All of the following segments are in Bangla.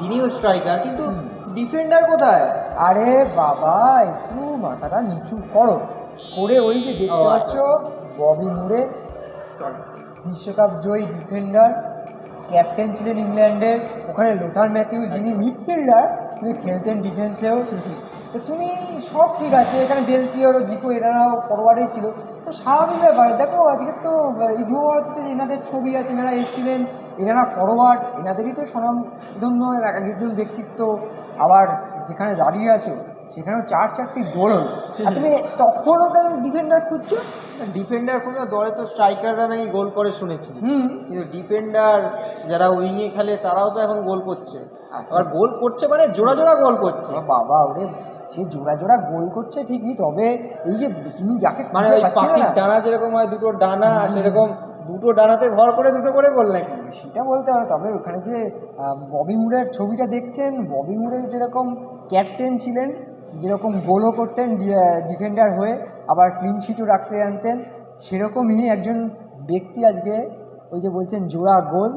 তিনিও স্ট্রাইকার কিন্তু ডিফেন্ডার কোথায়? আরে বাবা একটু মাথাটা নিচু করো। করে ওই যে দেখতে ও, পাচ্ছ আচ্ছা, ববি মুরে বিশ্বকাপ জয়ী ডিফেন্ডার ক্যাপ্টেন ছিলেন ইংল্যান্ডের ওখানে লোথার ম্যাথিউ যিনি মিডফিল্ডার তিনি খেলতেন ডিফেন্সেও তো তুমি সব ঠিক আছে এখানে ডেল পিওরো জিকো এনারাও ফরওয়ার্ডেই ছিল। তো স্বাভাবিক ব্যাপার দেখো আজকে তো এই যুব ভারতীতে এনাদের ছবি আছে এনারা এসেছিলেন এনারা ফরওয়ার্ড এনাদেরই তো স্বনামধন্য এক একজন ব্যক্তিত্ব। আবার যেখানে দাঁড়িয়ে আছো সেখানেও চার চারটি গোল হলো। আর তুমি তখনও কেন ডিফেন্ডার খুঁজছো? ডিফেন্ডার কোনো দলে তো স্ট্রাইকাররা নাকি গোল করে শুনেছি। কিন্তু ডিফেন্ডার যারা উইংয়ে খেলে তারাও তো এখন গোল করছে। আচ্ছা। আর গোল করছে মানে জোড়া জোড়া গোল করছে। বাবা ওরে সে জোড়া জোড়া গোল করছে ঠিকই তবে এই যে তুমি যাকে মানে ওই পাখির ডানা যেরকম হয় দুটো ডানা সেরকম দুটো ডানাতে ভর করে, দুটো করে গোল নাকি সেটা বলতে পারো তবে ওখানে যে ববি মুরের ছবিটা দেখছেন, ববি মুরের যেরকম ক্যাপ্টেন ছিলেন, যেরকম গোলও করতেন ডিফেন্ডার হয়ে, আবার ক্লিন শিটও রাখতে জানতেন, সেরকমই একজন ব্যক্তি আজকে ওই যে বলছেন জোড়া গোল,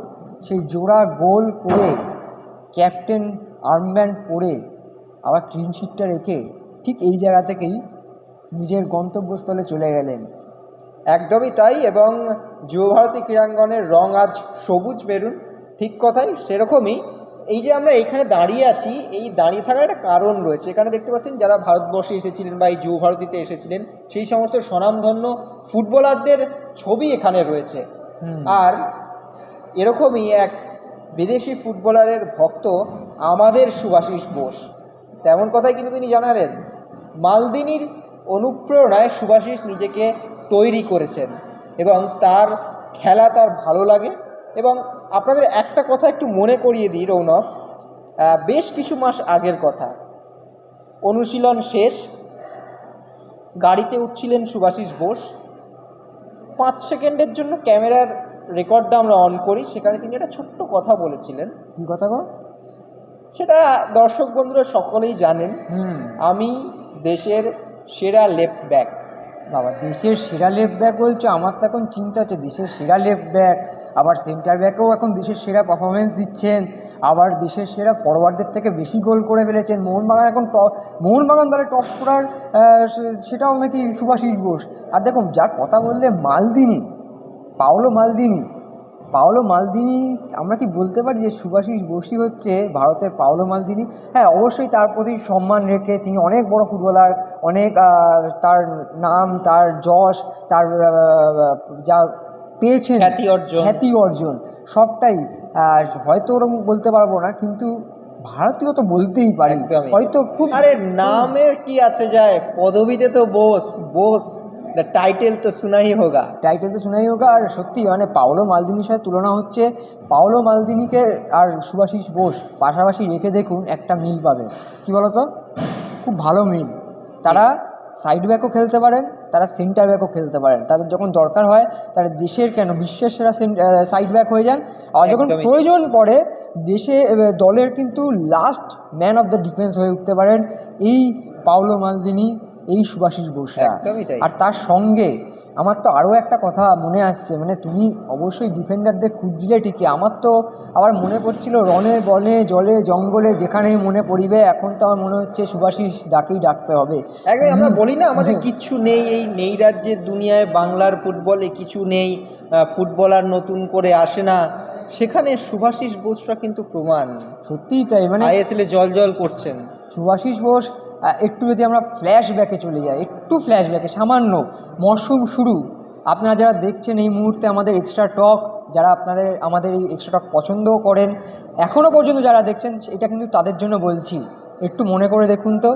সেই জোড়া গোল করে ক্যাপ্টেন আর্মব্যান্ড পরে আবার ক্লিন শিটটা রেখে ঠিক এই জায়গা থেকেই নিজের গন্তব্যস্থলে চলে গেলেন। একদমই তাই এবং যুব ভারতী ক্রীড়াঙ্গনের রং আজ সবুজ মেরুন ঠিক কথাই সেরকমই। এই যে আমরা এইখানে দাঁড়িয়ে আছি এই দাঁড়িয়ে থাকার একটা কারণ রয়েছে। এখানে দেখতে পাচ্ছেন যারা ভারতবর্ষে এসেছিলেন বা এই যুব ভারতীতে এসেছিলেন সেই সমস্ত স্বনামধন্য ফুটবলারদের ছবি এখানে রয়েছে। আর এরকমই এক বিদেশি ফুটবলারের ভক্ত আমাদের সুভাষিস বোস। তেমন কথাই কিন্তু তিনি জানালেন মালদিনির অনুপ্রেরণায় সুভাষিস নিজেকে তৈরি করেছেন এবং তার খেলা তার ভালো লাগে। এবং আপনাদের একটা কথা একটু মনে করিয়ে দিই রৌনক। বেশ কিছু মাস আগের কথা। অনুশীলন শেষ। গাড়িতে উঠছিলেন সুভাষিস বোস। পাঁচ সেকেন্ডের জন্য ক্যামেরার রেকর্ডটা আমরা অন করি। সেখানে তিনি একটা ছোট্ট কথা বলেছিলেন। কি কথা গো? সেটা দর্শক বন্ধুরা সকলেই জানেন। আমি দেশের সেরা লেফট ব্যাক বাবা, দেশের সেরা লেফট ব্যাক বলছো? আমার তো এখন চিন্তা হচ্ছে দেশের সেরা লেফট ব্যাক আবার সেন্টার ব্যাকেও এখন দেশের সেরা পারফরমেন্স দিচ্ছেন। আবার দেশের সেরা ফরওয়ার্ডদের থেকে বেশি গোল করে ফেলেছেন। মোহনবাগান এখন টপ মোহনবাগান দলে টপ স্কোরার সেটাও নাকি সুভাষিস বোস। আর দেখুন, যার কথা বললে মালদিনি, পাওলো মালদিনি পাওলো মালদিনি আমরা কি বলতে পারি যে সুভাষিস বোসই হচ্ছে ভারতের পাওলো মালদিনি হ্যাঁ অবশ্যই তার প্রতি সম্মান রেখে তিনি অনেক বড় ফুটবলার অনেক তার নাম তার যশ তার যা পেয়েছেন খ্যাতি অর্জন। খ্যাতি অর্জন সবটাই হয়তো ওরকম বলতে পারব না কিন্তু ভারতীয় তো বলতেই পারি। হয়তো খুব আরে নামে কি আছে যায়? পদবিতে তো বোস বোস। দ্য টাইটেল তো শোনাই হোগা। টাইটেল তো শোনাই হোগা আর সত্যি মানে পাওলো মালদিনির সাথে তুলনা হচ্ছে পাওলো মালদিনিকে আর সুভাষিস বোস পাশাপাশি রেখে দেখুন একটা মিল পাবেন কি বলতো? খুব ভালো মিল। তারা সাইড ব্যাকও খেলতে পারেন তারা সেন্টার ব্যাকও খেলতে পারেন। তাদের যখন দরকার হয় তারা দেশের কেন বিশ্বের সেরা সাইড ব্যাক হয়ে যান। আর যখন প্রয়োজন পড়ে দেশে দলের কিন্তু last man of the defence হয়ে উঠতে পারেন এই পাওলো মালদিনি। এই সুভাষিস বোসরা একদমই তাই। আর তার সঙ্গে আমার তো আরও একটা কথা মনে আসছে মানে তুমি অবশ্যই ডিফেন্ডারদের খুঁজছিলে ঠিকই আমার তো আবার মনে পড়ছিল রনে বনে জলে জঙ্গলে যেখানেই মনে পড়িবে এখন তো আমার মনে হচ্ছে সুভাষিস ডাকেই ডাকতে হবে। একদম আমরা বলি না আমাদের। কিচ্ছু নেই এই নেই রাজ্যের দুনিয়ায় বাংলার ফুটবলে কিছু নেই ফুটবলার নতুন করে আসে না। সেখানে সুভাষিস বোসরা কিন্তু প্রমাণ। সত্যিই তাই মানে আইএসএল এ জল জল করছেন। সুভাষিস বোস একটু যদি আমরা ফ্ল্যাশ ব্যাকে চলে যাই একটু ফ্ল্যাশ ব্যাকে সামান্য মরশুম শুরু। আপনারা যারা দেখছেন এই মুহূর্তে আমাদের এক্সট্রা টক যারা আপনাদের আমাদের এই এক্সট্রা টক পছন্দও করেন এখনও পর্যন্ত যারা দেখছেন এটা কিন্তু তাদের জন্য বলছি একটু মনে করে দেখুন তো।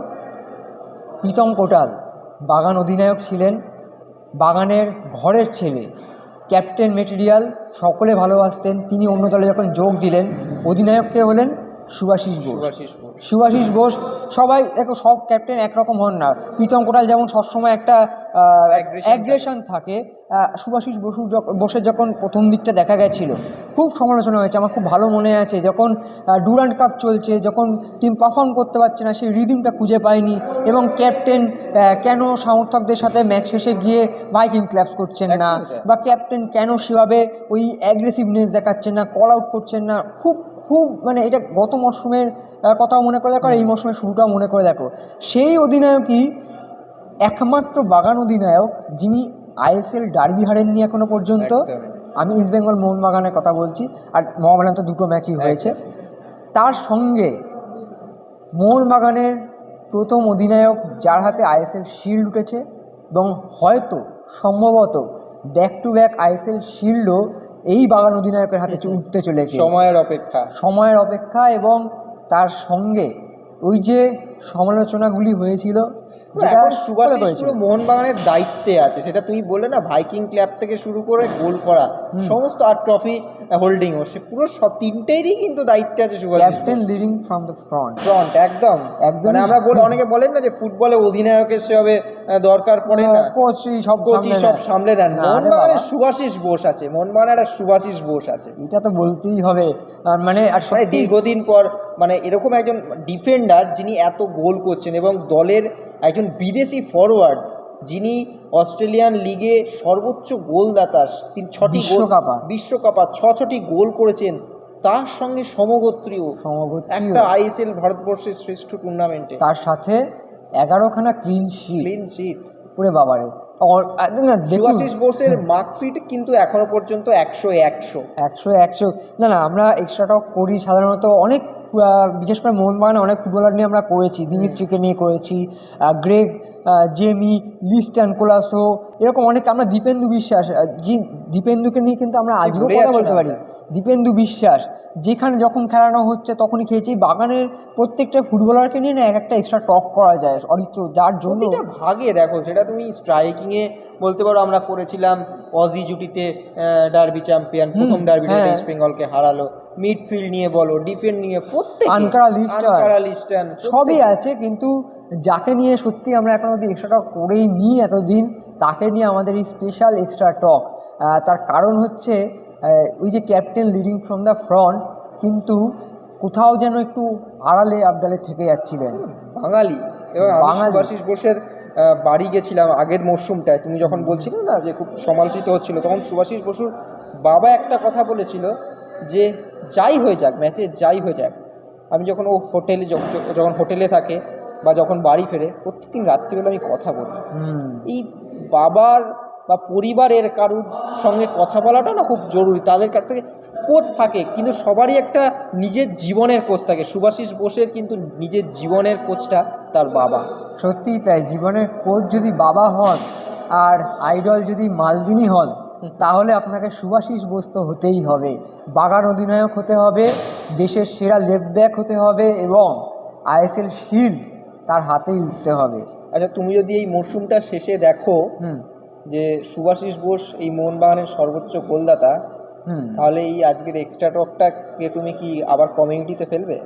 প্রীতম কোটাল বাগান অধিনায়ক ছিলেন বাগানের ঘরের ছেলে ক্যাপ্টেন মেটেরিয়াল সকলে ভালোবাসতেন তিনি অন্য দলে যখন যোগ দিলেন অধিনায়ককে হলেন? সুভাষিস বোস। সুভাষিস বোস সবাই দেখো সব ক্যাপ্টেন একরকম হন না। প্রীতম কোটাল যেমন সবসময় একটা অ্যাগ্রেশন থাকে। সুভাষিস বসু বসে যখন প্রথম দিকটা দেখা গেছিল খুব সমালোচনা হয়েছে আমার খুব ভালো মনে আছে যখন ডুরান্ড কাপ চলছে যখন টিম পারফর্ম করতে পারছে না সেই রিদিমটা খুঁজে পায়নি এবং ক্যাপ্টেন কেন সমর্থকদের সাথে ম্যাচ শেষে গিয়ে বাইকিং ক্ল্যাপস করছেন না? বা ক্যাপ্টেন কেন সেভাবে ওই অ্যাগ্রেসিভনেস দেখাচ্ছেন না কল আউট করছেন না? খুব খুব মানে এটা গত মরশুমের কথাও মনে করে দেখো আর এই মরশুমের শুরুটাও মনে করে দেখো। সেই অধিনায়কই একমাত্র বাগান অধিনায়ক যিনি আইএসএল ডার্বি হারেননি এখনও পর্যন্ত। আমি ইস্টবেঙ্গল মোহনবাগানের কথা বলছি আর মোহনবাগান তো দুটো ম্যাচই হয়েছে। তার সঙ্গে মোহনবাগানের প্রথম অধিনায়ক যার হাতে আইএসএল শিল্ড উঠেছে এবং হয়তো সম্ভবত ব্যাক টু ব্যাক আইএসএল শিল্ডও এই বাগান অধিনায়কের হাতে উঠতে চলেছে। সময়ের অপেক্ষা। সময়ের অপেক্ষা এবং তার সঙ্গে ওই যে সমালোচনাগুলি হয়েছিল এখন সুভাষিস। পুরো মোহনবাগানের দায়িত্বে আছে সেটা তুমি বললে না ভাইকিং ক্লাব থেকে শুরু করে গোল করা সমস্ত আর ট্রফি হোল্ডিংও সে পুরো তিনটেরই কিন্তু দায়িত্বে আছে captain leading from the front front একদম। একদমই। মানে আমরা বল অনেকে বলেন না যে ফুটবলে অধিনায়কের সেভাবে দরকার পড়ে না কোচই সব কোচই সামলে সব সামলে নেন। মোহনবাগানের সুভাষিস বোস আছে মোহনবাগানের একটা সুভাষিস বোস আছে। এটা তো বলতেই হবে। আর মানে আর মানে দীর্ঘদিন পর মানে এরকম একজন ডিফেন্ডার যিনি এত গোল করছেন এবং দলের একজন বিদেশি ফরওয়ার্ড যিনি অস্ট্রেলিয়ান লিগে সর্বোচ্চ গোলদাতা তিনি ছটি গোল বিশ্বকাপা। বিশ্বকাপা ছ ছটি গোল করেছেন। তার সঙ্গে সমগোত্রীয় সমগোত্রীয়। একটা আইএসএল ভারতবর্ষের শ্রেষ্ঠ টুর্নামেন্টে তার সাথে এগারোখানা ক্লিন শিট ক্লিন শিট ওরে বাবারে। সুভাষিস বোসের মার্কশিট কিন্তু এখনও পর্যন্ত একশো একশো। একশো একশো। না না আমরা এক্সট্রা টক করি সাধারণত অনেক বিশেষ করে মোহনবাগানে অনেক ফুটবলার নিয়ে আমরা করেছি। দিমিত্রিকে নিয়ে করেছি গ্রেগ জেমি লিস্টান কোলাসো এরকম অনেক আমরা দীপেন্দু বিশ্বাস জি দীপেন্দুকে নিয়ে কিন্তু আমরা আজকেও কথা বলতে পারি। দীপেন্দু বিশ্বাস যেখানে যখন খেলানো হচ্ছে তখনই খেয়েছি। বাগানের প্রত্যেকটা ফুটবলারকে নিয়ে না এক একটা এক্সট্রা টক করা যায় অরিত্র যার জন্য ভাগে দেখো সেটা তুমি স্ট্রাইকিংয়ে বলতে পারো আমরা করেছিলাম অজি জুটিতে ডার্বি চ্যাম্পিয়ন প্রথম ডার্বিতে হ্যাঁ। ইস্ট বেঙ্গলকে হারালো মিডফিল্ড নিয়ে বলো ডিফেন্ড নিয়ে প্রত্যেক আনকারা লিস্টার। আনকারা লিস্টান সবই আছে কিন্তু যাকে নিয়ে সত্যি আমরা এখন অব্দি এক্সট্রা টক করেই নিই এতদিন তাকে নিয়ে আমাদের এই স্পেশাল এক্সট্রা টক তার কারণ হচ্ছে ওই যে captain leading from the front কিন্তু কোথাও যেন একটু আড়ালে আবডালে থেকে যাচ্ছিলেন বাঙালি এবং। সুভাষিস বোসের বাড়ি গেছিলাম আগের মরশুমটায়। তুমি যখন বলছিলে না যে খুব সমালোচিত হচ্ছিল তখন সুভাষিস বসুর বাবা একটা কথা বলেছিল যে যাই হয়ে যাক ম্যাচে যাই হয়ে যাক। আমি যখন ও হোটেলে যখ- যখন হোটেলে থাকে বা যখন বাড়ি ফেরে প্রত্যেকদিন রাত্রিবেলা আমি কথা বলি। এই বাবার বা পরিবারের কারুর সঙ্গে কথা বলাটা না খুব জরুরি তাদের কাছ থেকে কোচ থাকে কিন্তু সবারই একটা নিজের জীবনের কোচ থাকে। সুভাষিস বোসের কিন্তু নিজের জীবনের কোচটা তার বাবা। সত্যিই তাই জীবনের কোচ যদি বাবা হন আর আইডল যদি মালদিনী হন তাহলে আপনাকে সুভাষিস বোস তো হতেই হবে। বাগান অধিনায়ক হতে হবে দেশের সেরা লেফট ব্যাক হতে হবে এবং আইএসএল শিল্ড তার হাতেই উঠতে হবে। আচ্ছা তুমি যদি এই মরশুমটা শেষে দেখো হুম। যে সুভাষিস বোস এই মোহনবাগানের সর্বোচ্চ গোলদাতা তাহলে এই আজকের এক্সট্রা টকটাকে তুমি কি আবার কমিউনিটিতে ফেলবে?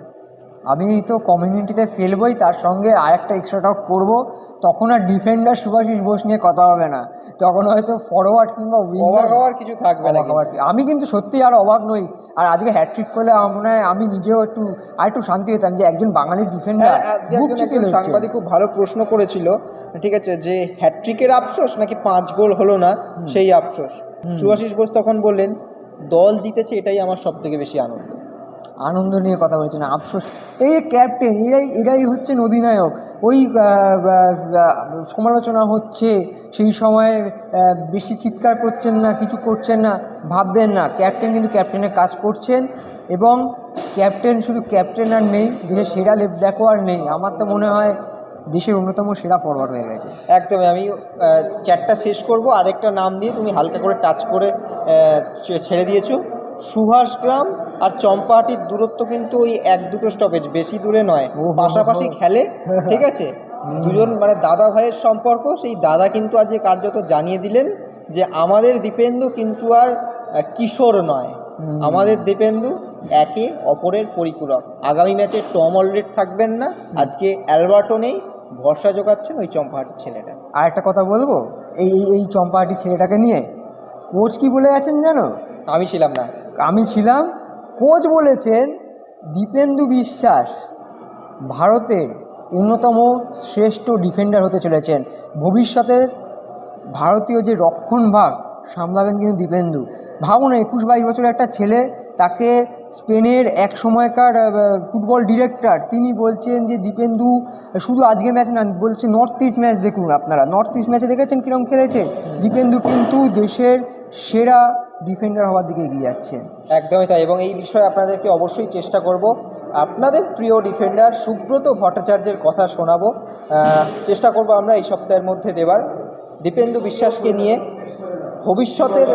আমি তো কমিউনিটিতে ফেলবই তার সঙ্গে আরেকটা এক্সট্রা টক করব। তখন আর ডিফেন্ডার সুভাষিস বোস নিয়ে কথা হবে না। তখন হয়তো ফরওয়ার্ড কিংবা অবাক উইঙ্গার হওয়ার কিছু থাকবে না আমি কিন্তু সত্যি আর অবাক নই। আর আজকে হ্যাট্রিক করলে মনে হয় আমি নিজেও একটু আর একটু শান্তি হতাম যে একজন বাঙালি ডিফেন্ডার হ্যাঁ, একজন সাংবাদিক খুব ভালো প্রশ্ন করেছিল। ঠিক আছে যে হ্যাট্রিকের আফসোস নাকি পাঁচ গোল হলো না? সেই আফসোস। সুভাষিস বোস তখন বললেন দল জিতেছে এটাই আমার সব থেকে বেশি আনন্দ। আনন্দ নিয়ে কথা বলছেন, আফসোস। এই ক্যাপ্টেন এরাই এরাই হচ্ছেন অধিনায়ক। ওই সমালোচনা হচ্ছে, সেই সময়ে বেশি চিৎকার করছেন না, কিছু করছেন না, ভাববেন না। ক্যাপ্টেন কিন্তু ক্যাপ্টেনের কাজ করছেন এবং ক্যাপ্টেন শুধু ক্যাপ্টেন আর নেই, দেশের সেরা লেফট ব্যাকও আর নেই। আমার তো মনে হয় দেশের অন্যতম সেরা ফরওয়ার্ড হয়ে গেছে। একদমই। আমি চ্যাটটা শেষ করব। আরেকটা নাম দিয়ে তুমি হালকা করে টাচ করে ছেড়ে দিয়েছ। সুভাষগ্রাম আর চম্পাহাটির দূরত্ব কিন্তু ওই এক দুটো স্টপেজ বেশি দূরে নয়। ও পাশাপাশি খেলে ঠিক আছে? দুজন মানে দাদা ভাইয়ের সম্পর্ক সেই দাদা কিন্তু আজকে কার্যত জানিয়ে দিলেন যে আমাদের দীপেন্দু কিন্তু আর কিশোর নয়। আমাদের দীপেন্দু একে অপরের পরিপূরক। আগামী ম্যাচে টম অলরেড থাকবেন না। আজকে অ্যালবার্টো নেই ভরসা জোগাচ্ছেন ওই চম্পাহাটির ছেলেটা। আর একটা কথা বলব? এই এই এই চম্পাহাটি ছেলেটাকে নিয়ে কোচ কি বলে আছেন জানো? আমি ছিলাম না। আমি ছিলাম কোচ বলেছেন দীপেন্দু বিশ্বাস ভারতের অন্যতম শ্রেষ্ঠ ডিফেন্ডার হতে চলেছেন। ভবিষ্যতের ভারতীয় যে রক্ষণ ভাগ সামলাবেন কিন্তু দীপেন্দু। ভাবুন একুশ বাইশ বছরের একটা ছেলে, তাকে স্পেনের এক সময়কার ফুটবল ডিরেক্টর, তিনি বলছেন যে দীপেন্দু শুধু আজকে ম্যাচ না, বলছে নর্থ ইস্ট ম্যাচ দেখুন আপনারা। নর্থ ইস্ট ম্যাচে দেখেছেন কীরকম খেলেছে? দীপেন্দু কিন্তু দেশের সেরা ডিফেন্ডার হওয়ার দিকে এগিয়ে যাচ্ছেন একদমই তাই এবং এই বিষয়ে আপনাদেরকে অবশ্যই চেষ্টা করব। আপনাদের প্রিয় ডিফেন্ডার সুব্রত ভট্টাচার্যের কথা শোনাবো। চেষ্টা করব আমরা এই সপ্তাহের মধ্যে দেবার। দীপেন্দু বিশ্বাসকে নিয়ে ভবিষ্যতের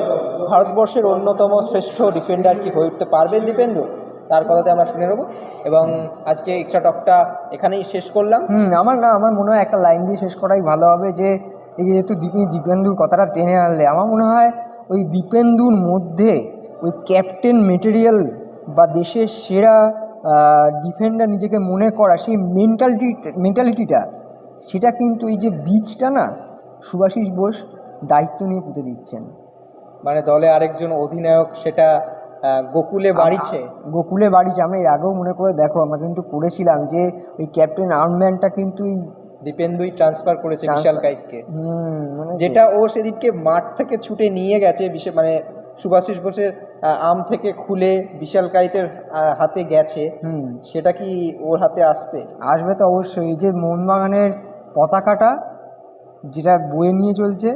ভারতবর্ষের অন্যতম শ্রেষ্ঠ ডিফেন্ডার কি হয়ে উঠতে পারবেন দীপেন্দু? তার কথাতে আমরা শুনে নেব এবং আজকে এক্সট্রা টকটা এখানেই শেষ করলাম। হুম আমার না আমার মনে হয় একটা লাইন দিয়ে শেষ করাই ভালো হবে যে এই যেহেতু দীপি দীপেন্দুর কথাটা টেনে আনলে আমার মনে হয় ওই দীপেন্দুর মধ্যে ওই ক্যাপ্টেন মেটেরিয়াল বা দেশের সেরা ডিফেন্ডার নিজেকে মনে করা সেই মেন্টালিটি মেন্টালিটিটা সেটা কিন্তু এই যে বীজটা না সুভাষিস বোস দায়িত্ব নিয়ে পুঁতে দিচ্ছেন। মানে দলে আরেকজন অধিনায়ক সেটা গোকুলে বাড়িছে? গোকুলে বাড়িছে আমরা এর আগেও মনে করে দেখো আমরা কিন্তু করেছিলাম যে ওই ক্যাপ্টেন আর্মম্যানটা কিন্তু এই দীপেন্দুই ট্রান্সফার করেছে বিশাল কাইতকে হুম মানে যেটা ও সেদিনকে মাঠ থেকে ছুটে নিয়ে গেছে বিশেষ মানে সুভাষিস বোসের আম থেকে খুলে বিশাল কাইতের হাতে গেছে। সেটা কি ওর হাতে আসবে? আসবে তো অবশ্যই। এই যে মোহনবাগানের পতাকাটা যেটা বয়ে নিয়ে চলছে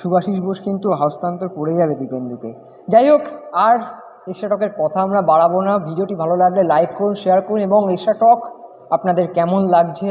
সুভাষিস বোস কিন্তু হস্তান্তর করে যাবে দীপেন্দুকে। যাই হোক আর এক্সট্রা টকের কথা আমরা বাড়াবো না। ভিডিওটি ভালো লাগলে লাইক করুন শেয়ার করুন এবং এক্সট্রা টক আপনাদের কেমন লাগছে